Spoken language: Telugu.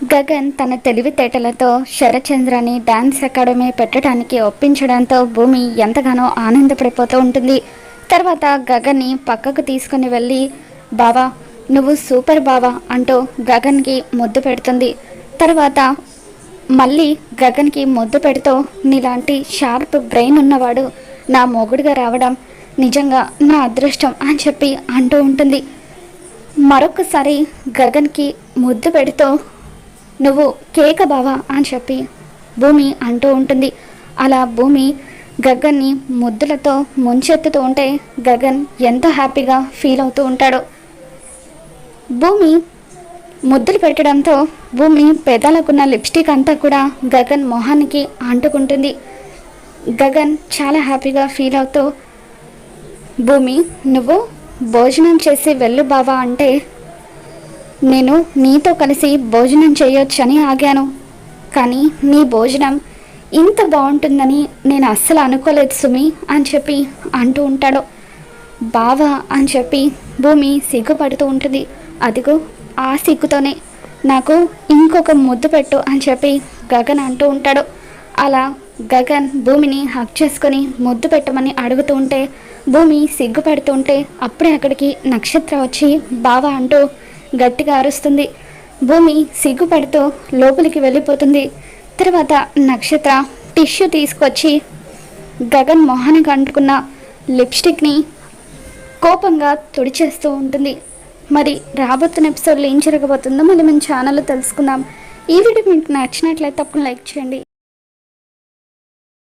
గగన్ తన తెలివితేటలతో శరచంద్రని డాన్స్ అకాడమీ పెట్టడానికి ఒప్పించడంతో భూమి ఎంతగానో ఆనందపడిపోతూ ఉంటుంది. తర్వాత గగన్ని పక్కకు తీసుకుని వెళ్ళి బావా నువ్వు సూపర్ బావా అంటూ గగన్కి ముద్దు పెడుతుంది. తర్వాత మళ్ళీ గగన్కి ముద్దు పెడుతూ నీలాంటి షార్ప్ బ్రెయిన్ ఉన్నవాడు నా మొగుడుగా రావడం నిజంగా నా అదృష్టం అని చెప్పి అంటూ ఉంటుంది. మరొకసారి గగన్కి ముద్దు పెడుతూ నువ్వు కేక బావా అని చెప్పి భూమి అంటూ ఉంటుంది. అలా భూమి గగన్ని ముద్దులతో ముంచెత్తుతూ ఉంటే గగన్ ఎంత హ్యాపీగా ఫీల్ అవుతూ ఉంటాడో. భూమి ముద్దులు పెట్టడంతో భూమి పెదాలకున్న లిప్స్టిక్ అంతా కూడా గగన్ మొహానికి అంటుకుంటుంది. గగన్ చాలా హ్యాపీగా ఫీల్ అవుతూ భూమి నువ్వు భోజనం చేసి వెళ్ళు బావా అంటే నేను నీతో కలిసి భోజనం చేయొచ్చని ఆగాను. కానీ నీ భోజనం ఇంత బాగుంటుందని నేను అస్సలు అనుకోలేదు సుమి అని చెప్పి అంటూ ఉంటాడు. బావా అని చెప్పి భూమి సిగ్గుపడుతూ ఉంటుంది. అదిగో ఆ సిగ్గుతోనే నాకు ఇంకొక ముద్దు పెట్టు అని చెప్పి గగన్ అంటూ ఉంటాడు. అలా గగన్ భూమిని హక్ చేసుకొని ముద్దు పెట్టమని అడుగుతూ ఉంటే భూమి సిగ్గుపడుతుంటే అప్పుడే అక్కడికి నక్షత్ర వచ్చి బావా అంటూ గట్టిగా అరుస్తుంది. భూమి సిగ్గుపడుతూ లోపలికి వెళ్ళిపోతుంది. తర్వాత నక్షత్ర టిష్యూ తీసుకొచ్చి గగన్ మొహానికి అంటుకున్న లిప్స్టిక్ని కోపంగా తుడిచేస్తూ ఉంటుంది. మరి రాబోతున్న ఎపిసోడ్లో ఏం జరగబోతుందో మళ్ళీ మన ఛానల్లో తెలుసుకుందాం. ఈ వీడియో మీకు నచ్చినట్లయితే తప్పకుండా లైక్ చేయండి.